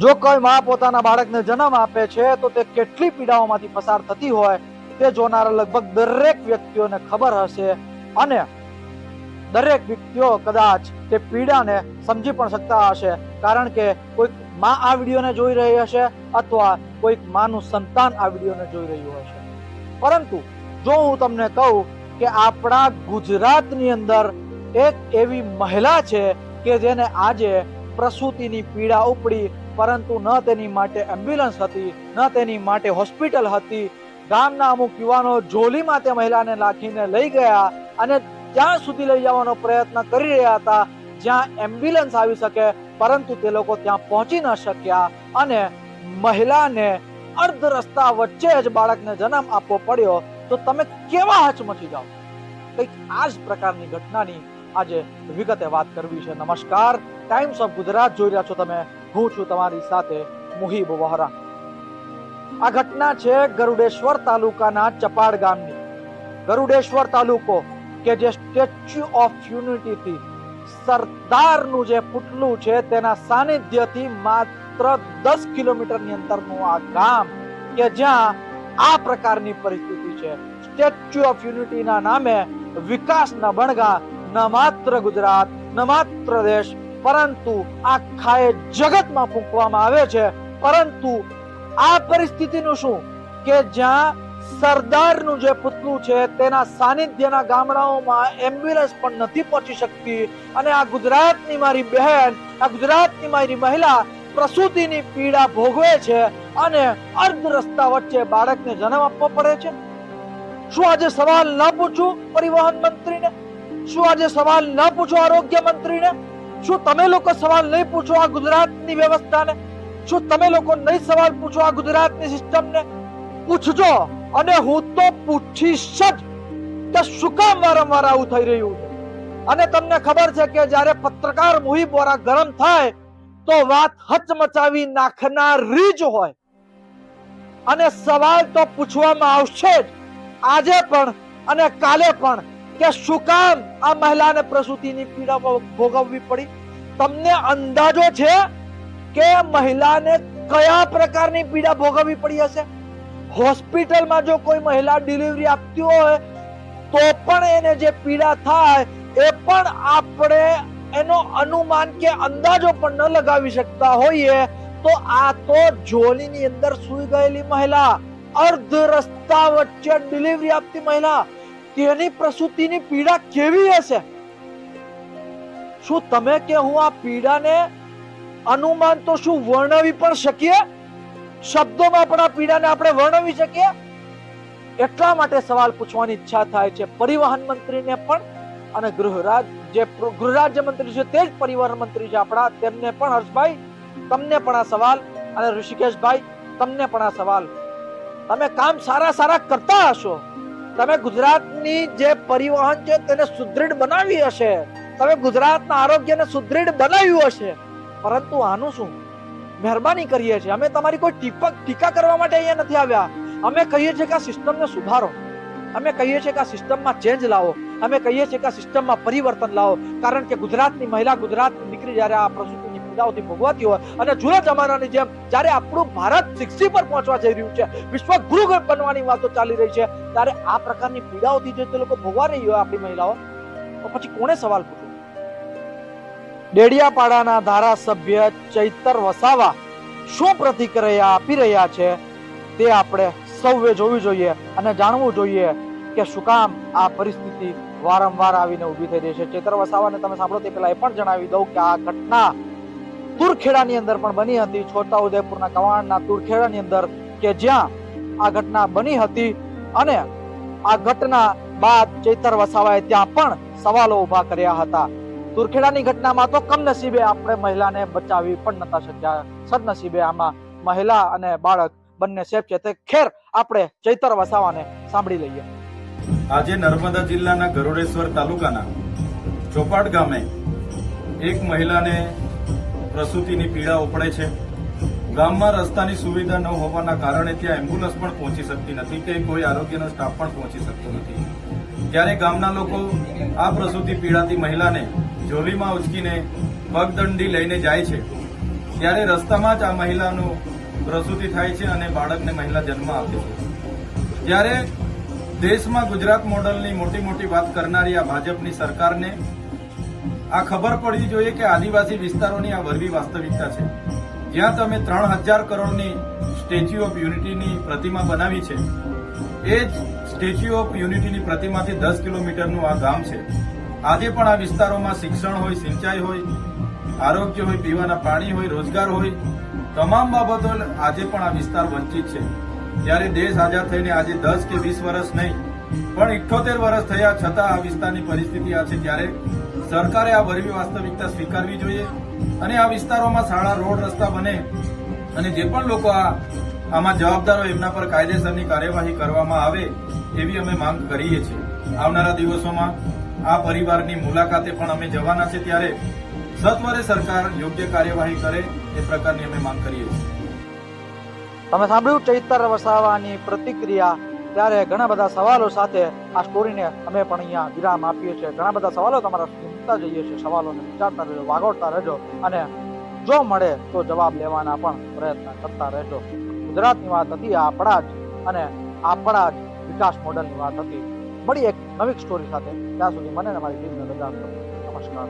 જો કોઈ માં પોતાના બાળકને જન્મ આપે છે, તો તે કેટલી પીડાઓમાંથી પસાર થતી હોય તે જોનારા લગભગ દરેક વ્યક્તિઓને ખબર હશે. અને દરેક વ્યક્તિઓ કદાચ તે પીડાને સમજી પણ શકતા હશે. કારણ કે કોઈકમાં આ વિડીયોને જોઈ રહી હશે અથવા કોઈક માનું સંતાન આ વિડીયોને જોઈ રહ્યું હશે. પરંતુ જો હું તમને કહું કે આપણા ગુજરાતની અંદર એક એવી મહિલા છે કે જેને આજે પ્રસૂતિની પીડા ઉપડી પરંતુ ન તેની માટે એમ્બ્યુલન્સ હતી, ન તેની માટે હોસ્પિટલ હતી. ગામના અમુક યુવાનો જોલીમાં તે મહિલાને નાખીને લઈ ગયા અને ત્યાં સુધી લઈ જવાનો પ્રયત્ન કરી રહ્યા હતા. જ્યાં એમ્બ્યુલન્સ આવી શકે, પરંતુ તે લોકો ત્યાં પહોંચી ન શક્યા અને મહિલાને અર્ધ રસ્તા વચ્ચે જ બાળકને જન્મ આપવો પડ્યો. તો તમે કેવા હચમચી જાઓ? કંઈક આ જ પ્રકારની ઘટનાની આજે વિગતે વાત કરવી છે. નમસ્કાર. ટાઈમ્સ ઓફ ગુજરાત જોઈ રહ્યા છો તમે. હું છું તમારી સાથે મુહિબ વહરા. આ ઘટના છે ગરુડેશ્વર તાલુકાના ચપાડ ગામની. ગરુડેશ્વર તાલુકો કે જે સ્ટેચ્યુ ઓફ યુનિટી થી સરદારનું જે પુતલું છે તેના સાનિધ્યથી માત્ર દસ કિલોમીટરની અંતરનું આ ગામ કે જ્યાં આ પ્રકારની પરિસ્થિતિ છે. સ્ટેચ્યુ ઓફ યુનિટીના નામે વિકાસના બણગા ન માત્ર ગુજરાત, ન માત્ર દેશ પરંતુ આખાએ જગતમાં ફૂંકવામાં આવે છે. પરંતુ આ પરિસ્થિતિનું શું? કે જ્યાં સરદારનું જે પુતલું છે, તેના સાનિધ્યના ગામડાઓમાં એમ્બ્યુલન્સ પણ નથી પહોંચી શકતી. અને આ ગુજરાતની મારી બહેન, આ ગુજરાતની મારી મહિલા પ્રસૂતિની પીડા ભોગવે છે અને અર્ધ રસ્તા વચ્ચે બાળકને જન્મ આપવો પડે છે. શું આજે સવાલ ન પૂછું પરિવહન મંત્રીને? શું આજે સવાલ ન પૂછો આરોગ્ય મંત્રીને? શું તમે લોકો સવાલ નહીં પૂછો આ ગુજરાતની વ્યવસ્થાને? શું તમે લોકો નહીં સવાલ પૂછો આ ગુજરાતની સિસ્ટમને? પૂછજો. અને હું તો પૂછીશ જ કે શું કામ વારંવાર આવું થઈ રહ્યું છે? અને તમને ખબર છે કે જ્યારે પત્રકાર મુહિબ વોરા ગરમ થાય, તો વાત હચમચાવી નાખનારી જ હોય. અને સવાલ તો પૂછવામાં આવશે જ. આજે પણ અને કાલે પણ કે શું કામ આ મહિલાને પ્રસૂતિની પીડા ભોગવવી પડી? તમને અંદાજો છે કે મહિલાને કયા પ્રકારની પીડા ભોગવવી પડી હશે? હોસ્પિટલમાં જો કોઈ મહિલા ડિલિવરી આપતી હોય, તો પણ એને જે પીડા થાય, એ પણ આપણે એનો અનુમાન કે અંદાજો પણ ન લગાવી શકતા હોઈએ, તો આ તો જોલીની અંદર સૂઈ ગયેલી મહિલા, અર્ધ રસ્તા વચ્ચે ડિલિવરી આપતી મહિલા તેની પ્રસૂતિની પીડા કેવી હશે? શું તમે કે હું આ પીડાને અનુમાન તો શું વર્ણવી પણ શકીએ? શબ્દોમાં પણ આ પીડાને આપણે વર્ણવી શકીએ? એટલા માટે સવાલ પૂછવાની ઈચ્છા થાય છે. પરિવહન મંત્રીને પણ અને ગૃહરાજ જે ગૃહરાજ્ય મંત્રી છે તે જ પરિવહન મંત્રી છે આપણા. તેમને પણ હર્ષભાઈ, તમને પણ આ સવાલ. અને ઋષિકેશભાઈ, તમને પણ આ સવાલ. તમે કામ સારા સારા કરતા હશો. તમે ગુજરાતની જે પરિવહન છે તેને સુદૃઢ બનાવી હશે. તમે ગુજરાતના આરોગ્યને સુદૃઢ બનાવ્યું હશે. પરંતુ આનું શું? મહેરબાની કરીએ છીએ. અમે તમારી કોઈ ટીપક ટીકા કરવા માટે અહીંયા નથી આવ્યા. અમે કહીએ છીએ કે આ સિસ્ટમને સુધારો. અમે કહીએ છીએ કે આ સિસ્ટમમાં ચેન્જ લાવો. અમે કહીએ છીએ કે આ સિસ્ટમમાં પરિવર્તન લાવો. કારણ કે ગુજરાતની મહિલા ગુજરાતની દીકરી જ્યારે આ પ્રસૂતિની પીડાઓથી ભોગવાતી હોય. અને જૂના જમાનાની જેમ જ્યારે આપણું ભારત સિક્સટી પર પહોંચવા જઈ રહ્યું છે, વિશ્વ ગુરુ બનવાની વાતો ચાલી રહી છે, ત્યારે આ પ્રકારની પીડાઓથી જે તે લોકો ભોગવા રહી હોય આપણી મહિલાઓ, તો પછી કોણે સવાલ પૂછવો ડેડિયાપાડાના ધારાસભ્ય ચૈતર વસાવા શું પ્રતિક્રિયા આપી રહ્યા છે તે આપણે સૌએ જોવી જોઈએ અને જાણવું જોઈએ કે શું કામ આ પરિસ્થિતિ વારંવાર આવીને ઊભી થઈ રહી છે. ચેતર વસાવાને તમે સાંભળો તે પહેલા એ પણ જણાવી દઉં કે આ ઘટના તુરખેડાની અંદર પણ બની હતી છોટા ઉદેપુરના કવાણના તુરખેડાની અંદર કે જ્યાં આ ઘટના બની હતી અને આ ઘટના બાદ ચૈતર વસાવાએ ત્યાં પણ સવાલો ઊભા કર્યા હતા. તુરખેડાની ઘટનામાં તો કમનસીબે આપણે મહિલાને બચાવી પણ નતા શક્યા. સદનસીબે આમાં મહિલા અને બાળક બંને સેફ છે. તે ખેર આપણે ચૈતર વસાવાને સાંભળી લઈએ. આજે નર્મદા જિલ્લાના ગરુડેશ્વર તાલુકાના ચોપાટ ગામે એક મહિલાને પ્રસૂતિની પીડા ઉપડે છે. ગામમાં રસ્તાની સુવિધા ન હોવાના કારણે ત્યાં એમ્બ્યુલન્સ પણ પહોંચી શકતી નથી કે કોઈ આરોગ્યનો સ્ટાફ પણ પહોંચી શકતો નથી. ત્યારે ગામના લોકો આ પ્રસૂતિ પીડાતી મહિલાને જોલીમાં ઉચકીને પગદંડી લઈને જાય છે. ત્યારે રસ્તામાં જ આ મહિલાનું પ્રસૂતિ થાય છે અને બાળકને મહિલા જન્મ આપે છે. જ્યારે દેશમાં ગુજરાત મોડલની મોટી મોટી વાત કરનારી આ ભાજપની સરકારને આ ખબર પડવી જોઈએ કે આદિવાસી વિસ્તારોની આ વરવી વાસ્તવિકતા છે. જ્યાં તમે ત્રણ હજાર કરોડની સ્ટેચ્યુ ઓફ યુનિટીની પ્રતિમા બનાવી છે, એ જ સ્ટેચ્યુ ઓફ યુનિટીની પ્રતિમાથી દસ કિલોમીટરનું આ ગામ છે. આજે પણ આ વિસ્તારોમાં શિક્ષણ હોય, સિંચાઈ હોય, આરોગ્ય હોય, પીવાના પાણી હોય, રોજગાર હોય, તમામ બાબતો આજે પણ આ વિસ્તાર વંચિત છે. ત્યારે દેશ આઝાદ થઈને આજે દસ કે વીસ વર્ષ નહીં, પણ ઇઠ્ઠોતેર વર્ષ થયા છતાં આ વિસ્તારની પરિસ્થિતિ આ છે. ત્યારે સરકારે આ ભરવી વાસ્તવિકતા સ્વીકારવી જોઈએ અને આ વિસ્તારોમાં શાળા, રોડ, રસ્તા બને અને જે પણ લોકો આ આમાં જવાબદારો એમના પર કાયદેસરની કાર્યવાહી કરવામાં આવે એવી અમે માંગ કરીએ છીએ. આવનારા દિવસોમાં આ પરિવારની મુલાકાતે પણ અમે જવાના છે ત્યારે સત્વરે સરકાર યોગ્ય કાર્યવાહી કરે એ પ્રકારની અમે માંગ કરીએ છીએ. તમે સાંભળ્યું? ચૈતર વસાવાની પ્રતિક્રિયા ત્યારે ઘણા બધા સવાલો સાથે આ સ્ટોરીને અમે પણ અહીંયા વિરામ આપીએ છીએ. ઘણા બધા સવાલો તમારા સુધી જઈએ છીએ. સવાલોને વિચારતા રહેજો, વાગોળતા રહેજો અને જો મળે તો જવાબ લેવાના પણ પ્રયત્ન કરતા રહેજો. ગુજરાતની વાત હતી આપણા જ અને આપણા જ વિકાસ મોડલની વાત હતી. મળી એક નવી સ્ટોરી સાથે. ત્યાં સુધી મને અને મારી ટીમને રજા નમસ્કાર.